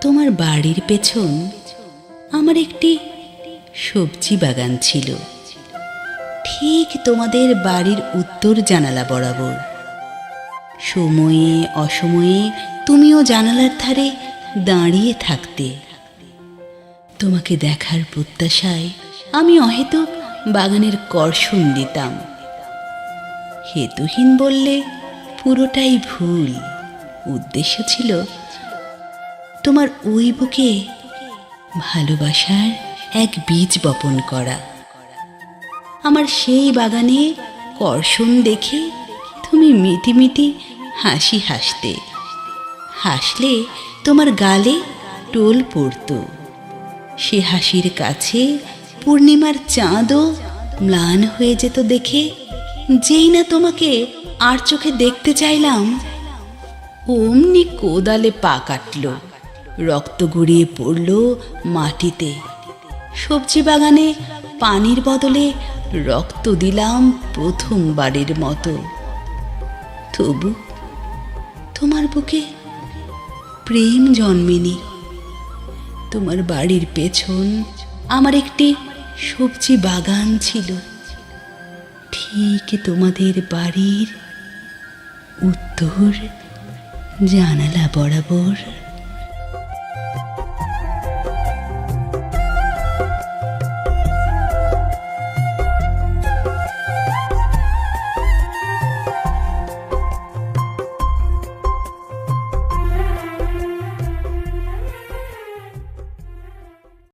তোমার বাড়ির পেছন আমার একটি সবজি বাগান ছিল। ঠিক তোমাদের বাড়ির উত্তর জানালা বরাবর। সময়ে অসময়ে তুমিও জানালার ধারে দাঁড়িয়ে থাকতে। তোমাকে দেখার প্রত্যাশায় আমি অহেতুক বাগানের কর্ষণ দিতাম। হেতুহীন বললে পুরোটাই ভুল। উদ্দেশ্য ছিল তোমার ওই বুকে ভালোবাসার এক বীজ বপন করা। আমার সেই বাগানে কর্ষণ দেখে তুমি মিটিমিটি হাসি হাসতে। হাসলে তোমার গালে টোল পড়তো। সে হাসির কাছে পূর্ণিমার চাঁদও ম্লান হয়ে যেত দেখে, যেই না তোমাকে আর চোখে দেখতে চাইলাম, অমনি কোদালে পা কাটল। রক্ত গড়িয়ে পড়ল মাটিতে। সবজি বাগানে পানির বদলে রক্ত দিলাম প্রথমবারের মতো। তবু তোমার বুকে প্রেম জন্মেনি। তোমার বাড়ির পেছন আমার একটি সবজি বাগান ছিল। ঠিক তোমাদের বাড়ির উত্তর জানালা বরাবর